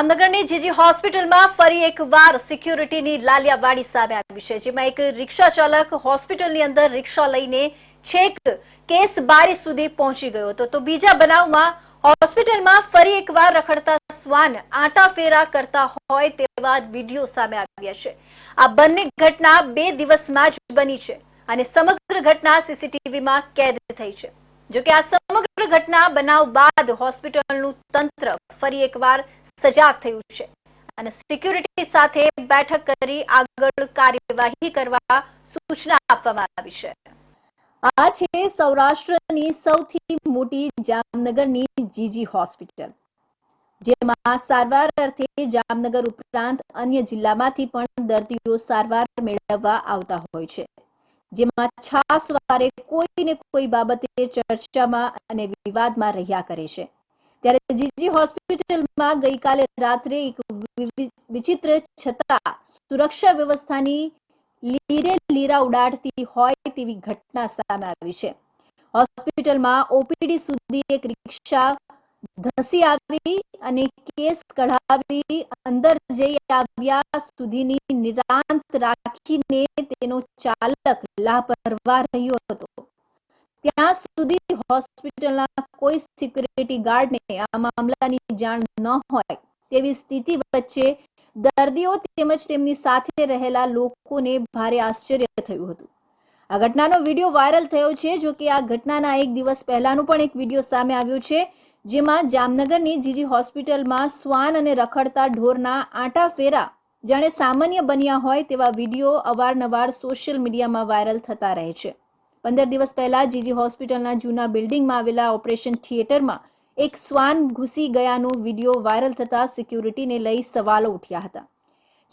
જામનગરની જીજી હોસ્પિટલમાં ફરી એકવાર સિક્યુરિટીની લાલિયાવાડી સામે આવી છે, જેમાં એક રિક્ષા ચાલક હોસ્પિટલની અંદર રિક્ષા લઈને છેક કેસ બારી સુધી પહોંચી ગયો હતો. તો બીજા બનાવમાં હોસ્પિટલમાં ફરી એકવાર રખડતા શ્વાન આંટાફેરા કરતા હોય તેવા વીડિયો સામે આવ્યા છે. આ બંને ઘટના બે દિવસમાં જ બની છે અને સમગ્ર ઘટના સીસીટીવીમાં કેદ થઈ છે. જો કે આ સમગ્ર ઘટના બનાવ બાદ હોસ્પિટલનું તંત્ર ફરી એકવાર સજાગ થયું છે અને સિક્યુરિટી સાથે બેઠક કરી આગળ કાર્યવાહી કરવા સૂચના આપવામાં આવી છે. આ છે સૌરાષ્ટ્રની સૌથી મોટી જામનગરની જીજી હોસ્પિટલ, જેમાં સારવાર અર્થે જામનગર ઉપરાંત અન્ય જિલ્લામાંથી પણ દર્દીઓ સારવાર મેળવવા આવતા હોય છે. જેમાં છાસવારે કોઈ ને કોઈ બાબતે ચર્ચામાં અને વિવાદમાં રહ્યા કરે છે. ત્યારે જીજી હોસ્પિટલમાં ગઈકાલે રાત્રે એક વિચિત્ર છતાં સુરક્ષા વ્યવસ્થાની લીરે લીરા ઉડાડતી હોય તેવી ઘટના સામે આવી છે. હોસ્પિટલમાં ઓપીડી સુધી એક રિક્ષા ધસી આવી અને કેસ કઢાવી અંદર જઈ આવ્યા સુધીની નિરાંત રાખીને તેનો ચાલક લાપરવા રહ્યો હતો. ત્યાં સુધી હોસ્પિટલના કોઈ સિક્યુરિટી ગાર્ડને આ મામલાની જાણ ન હોય તેવી સ્થિતિ વચ્ચે દર્દીઓ તેમજ તેમની સાથે રહેલા લોકોને ભારે આશ્ચર્ય થયું હતું. આ ઘટનાનો વીડિયો વાયરલ થયો છે જો કે આ ઘટનાના એક દિવસ પહેલાનો પણ એક વીડિયો સામે આવ્યો છે. જેમાં જામનગરની જીજી હોસ્પિટલમાં શ્વાન અને રખડતા ઢોરના આંટા ફેરા જાણે સામાન્ય બન્યા હોય તેવા વીડિયો અવારનવાર સોશિયલ મીડિયામાં વાયરલ થતા રહે છે. પંદર દિવસ પહેલા જીજી હોસ્પિટલના જૂના બિલ્ડિંગમાં આવેલા ઓપરેશન થિયેટરમાં એક શ્વાન ઘૂસી ગયાનો વીડિયો વાયરલ થતા સિક્યુરિટીને લઈ સવાલો ઉઠ્યા હતા.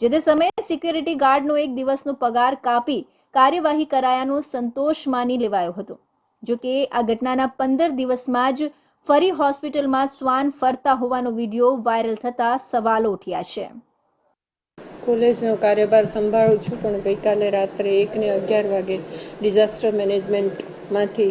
જે તે સમયે સિક્યુરિટી ગાર્ડનો એક દિવસનો પગાર કાપી કાર્યવાહી કરાયાનો સંતોષ માની લેવાયો હતો. જો કે આ ઘટનાના પંદર દિવસમાં જ ફરી હોસ્પિટલમાં શ્વાન ફરતા હોવાનો વીડિયો વાયરલ થતા સવાલો ઉઠ્યા છે. કોલેજનો કાર્યભાર સંભાળું છું, પણ ગઈકાલે રાત્રે એકને અગિયાર વાગે ડિઝાસ્ટર મેનેજમેન્ટમાંથી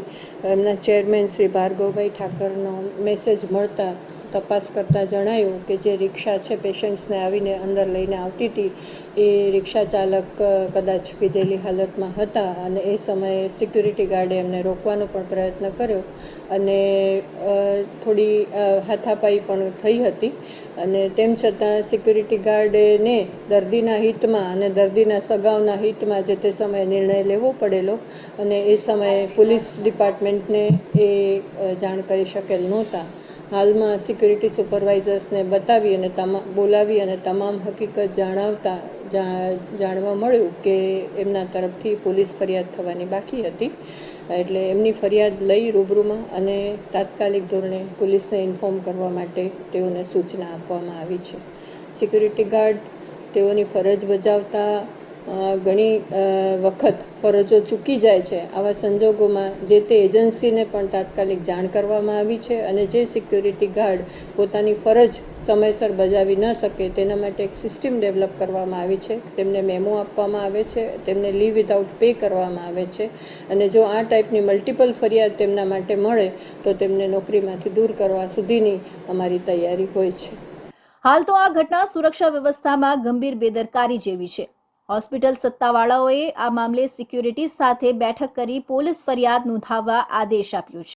એમના ચેરમેન શ્રી ભાર્ગવભાઈ ઠાકરનો મેસેજ મળતા તપાસ કરતાં જણાયું કે જે રિક્ષા છે પેશન્ટ્સને આવીને અંદર લઈને આવતી હતી, એ રિક્ષા ચાલક કદાચ પીધેલી હાલતમાં હતા અને એ સમયે સિક્યુરિટી ગાર્ડે એમને રોકવાનો પણ પ્રયત્ન કર્યો અને થોડી હાથાપાઈ પણ થઈ હતી અને તેમ છતાં સિક્યુરિટી ગાર્ડને દર્દીના હિતમાં અને દર્દીના સગાઉના હિતમાં જે તે સમયે નિર્ણય લેવો પડેલો અને એ સમયે પોલીસ ડિપાર્ટમેન્ટને એ જાણ કરી શકેલ નહોતા. હાલમાં સિક્યુરિટી સુપરવાઇઝર્સને બતાવી અને તમામ બોલાવી અને તમામ હકીકત જણાવતા જાણવા મળ્યું કે એમના તરફથી પોલીસ ફરિયાદ થવાની બાકી હતી. એટલે એમની ફરિયાદ લઈ રૂબરૂમાં અને તાત્કાલિક ધોરણે પોલીસને ઇન્ફોર્મ કરવા માટે તેઓને સૂચના આપવામાં આવી છે. સિક્યુરિટી ગાર્ડ તેઓની ફરજ બજાવતા ઘણી વખત ફરજો ચૂકી જાય છે. આવા સંજોગોમાં જે તે એજન્સીને પણ તાત્કાલિક જાણ કરવામાં આવી છે અને જે સિક્યુરિટી ગાર્ડ પોતાની ફરજ સમયસર બજાવી ન શકે તેના માટે એક સિસ્ટમ ડેવલપ કરવામાં આવી છે. તેમને મેમો આપવામાં આવે છે, તેમને લીવ વિધાઉટ પે કરવામાં આવે છે અને જો આ ટાઈપની મલ્ટિપલ ફરિયાદ તેમના માટે મળે તો તેમને નોકરીમાંથી દૂર કરવા સુધીની અમારી તૈયારી હોય છે. હાલ તો આ ઘટના સુરક્ષા વ્યવસ્થામાં ગંભીર બેદરકારી જેવી છે. હોસ્પિટલ સત્તાવાળાઓએ આ મામલે સિક્યુરિટી સાથે બેઠક કરી પોલીસ ફરિયાદ નોંધાવવા આદેશ આપ્યો છે.